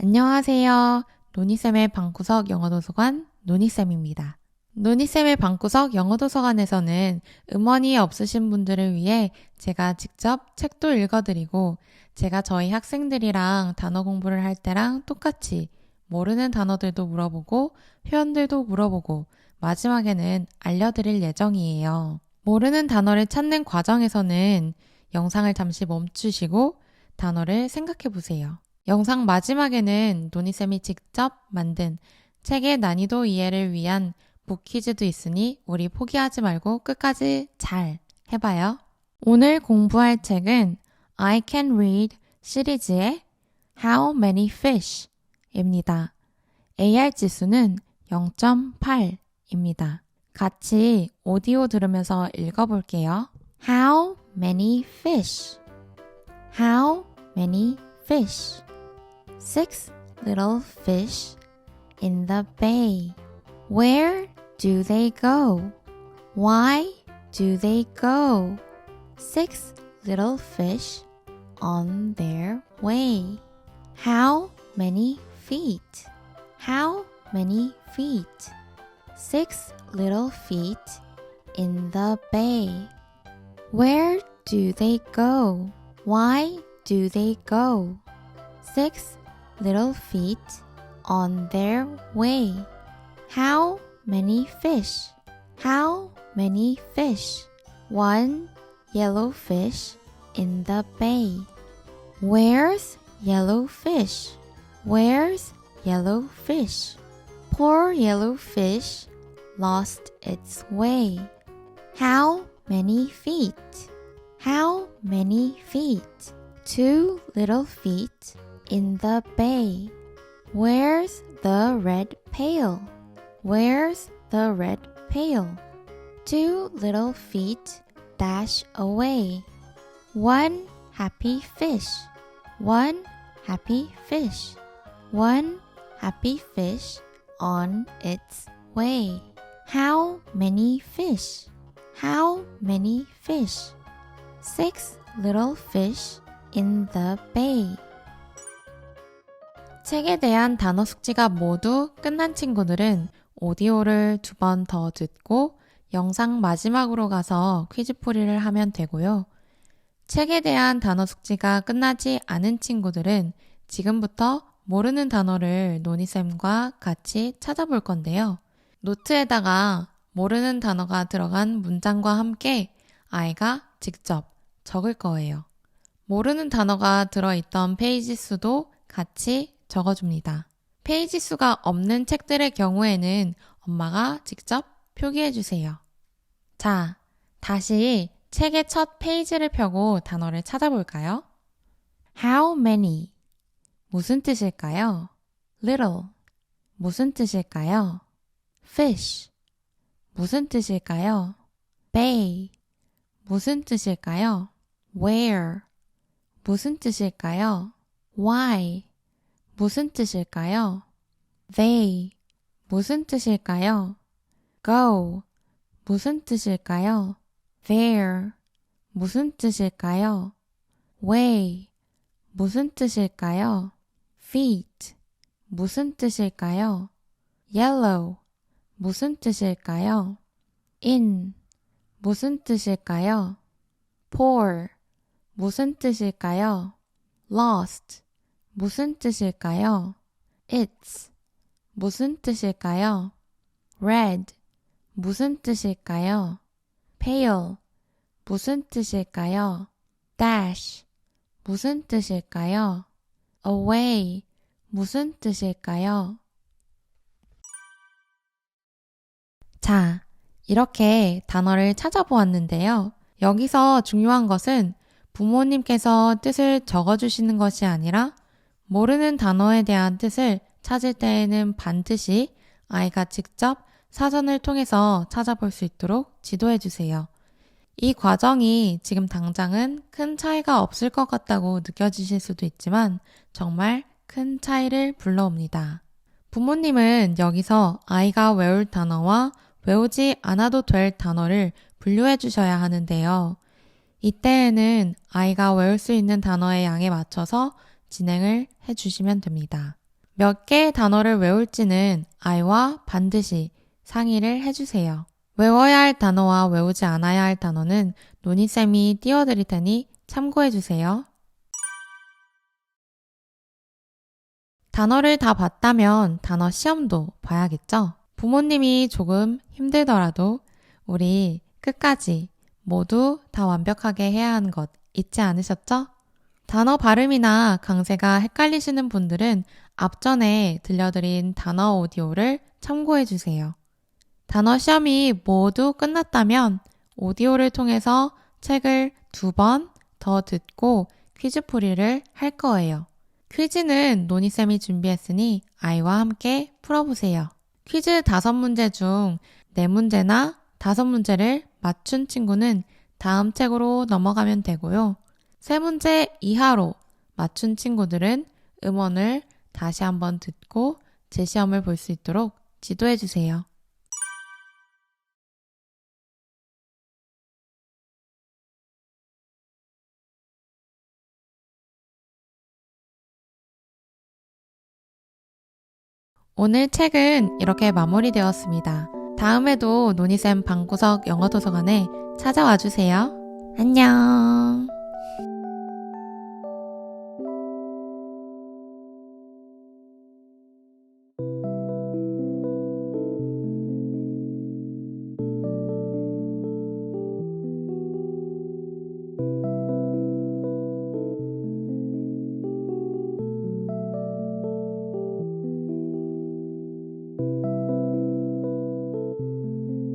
안녕하세요. 노니쌤의 방구석 영어도서관 노니쌤입니다. 노니쌤의 방구석 영어도서관에서는 음원이 없으신 분들을 위해 제가 직접 책도 읽어드리고 제가 저희 학생들이랑 단어 공부를 할 때랑 똑같이 모르는 단어들도 물어보고 표현들도 물어보고 마지막에는 알려드릴 예정이에요. 모르는 단어를 찾는 과정에서는 영상을 잠시 멈추시고 단어를 생각해 보세요. 영상 마지막에는 노니쌤이 직접 만든 책의 난이도 이해를 위한 북퀴즈도 있으니 우리 포기하지 말고 끝까지 잘 해봐요. 오늘 공부할 책은 I Can Read 시리즈의 How Many Fish 입니다. AR 지수는 0.8입니다. 같이 오디오 들으면서 읽어볼게요. How many fish? How many fish? Six little fish in the bay. Where do they go? Why do they go? Six little fish on their way. How many feet? How many feet? Six little feet in the bay. Where do they go? Why do they go? Six little feet on their way. How many fish? How many fish? One yellow fish in the bay. Where's yellow fish? Where's yellow fish? Poor yellow fish lost its way. How many feet? How many feet? Two little feet in the bay. Where's the red pail? Where's the red pail? Two little feet dash away. One happy fish. One happy fish. One happy fish on its way. How many fish? How many fish? Six little fish in the bay. 책에 대한 단어 숙지가 모두 끝난 친구들은 오디오를 두 번 더 듣고 영상 마지막으로 가서 퀴즈풀이를 하면 되고요. 책에 대한 단어 숙지가 끝나지 않은 친구들은 지금부터 모르는 단어를 노니쌤과 같이 찾아볼 건데요. 노트에다가 모르는 단어가 들어간 문장과 함께 아이가 직접 적을 거예요. 모르는 단어가 들어있던 페이지 수도 같이 적어줍니다. 페이지 수가 없는 책들의 경우에는 엄마가 직접 표기해 주세요. 자, 다시 책의 첫 페이지를 펴고 단어를 찾아볼까요? How many? 무슨 뜻일까요? Little. 무슨 뜻일까요? Fish. 무슨 뜻일까요? Bay. 무슨 뜻일까요? Where. 무슨 뜻일까요? Why. 무슨 뜻일까요? They. 무슨 뜻일까요? Go. 무슨 뜻일까요? There. 무슨 뜻일까요? Way. 무슨 뜻일까요? Feet. 무슨 뜻일까요? Yellow. 무슨 뜻일까요? In. 무슨 뜻일까요? Poor. 무슨 뜻일까요? Lost. 무슨 뜻일까요? It's. 무슨 뜻일까요? Red. 무슨 뜻일까요? Pale. 무슨 뜻일까요? Dash. 무슨 뜻일까요? Away. 무슨 뜻일까요? 자, 이렇게 단어를 찾아보았는데요. 여기서 중요한 것은 부모님께서 뜻을 적어주시는 것이 아니라 모르는 단어에 대한 뜻을 찾을 때에는 반드시 아이가 직접 사전을 통해서 찾아볼 수 있도록 지도해 주세요. 이 과정이 지금 당장은 큰 차이가 없을 것 같다고 느껴지실 수도 있지만 정말 큰 차이를 불러옵니다. 부모님은 여기서 아이가 외울 단어와 외우지 않아도 될 단어를 분류해 주셔야 하는데요. 이때에는 아이가 외울 수 있는 단어의 양에 맞춰서 진행을 해 주시면 됩니다. 몇 개의 단어를 외울지는 아이와 반드시 상의를 해주세요. 외워야 할 단어와 외우지 않아야 할 단어는 노니쌤이 띄워드릴 테니 참고해주세요. 단어를 다 봤다면 단어 시험도 봐야겠죠? 부모님이 조금 힘들더라도 우리 끝까지 모두 다 완벽하게 해야 하는 것 잊지 않으셨죠? 단어 발음이나 강세가 헷갈리시는 분들은 앞전에 들려드린 단어 오디오를 참고해 주세요. 단어 시험이 모두 끝났다면 오디오를 통해서 책을 두 번 더 듣고 퀴즈 풀이를 할 거예요. 퀴즈는 노니쌤이 준비했으니 아이와 함께 풀어보세요. 퀴즈 다섯 문제 중 네 문제나 다섯 문제를 맞춘 친구는 다음 책으로 넘어가면 되고요. 세 문제 이하로 맞춘 친구들은 음원을 다시 한번 듣고 제 시험을 볼 수 있도록 지도해 주세요. 오늘 책은 이렇게 마무리되었습니다. 다음에도 노니쌤 방구석 영어도서관에 찾아와 주세요. 안녕.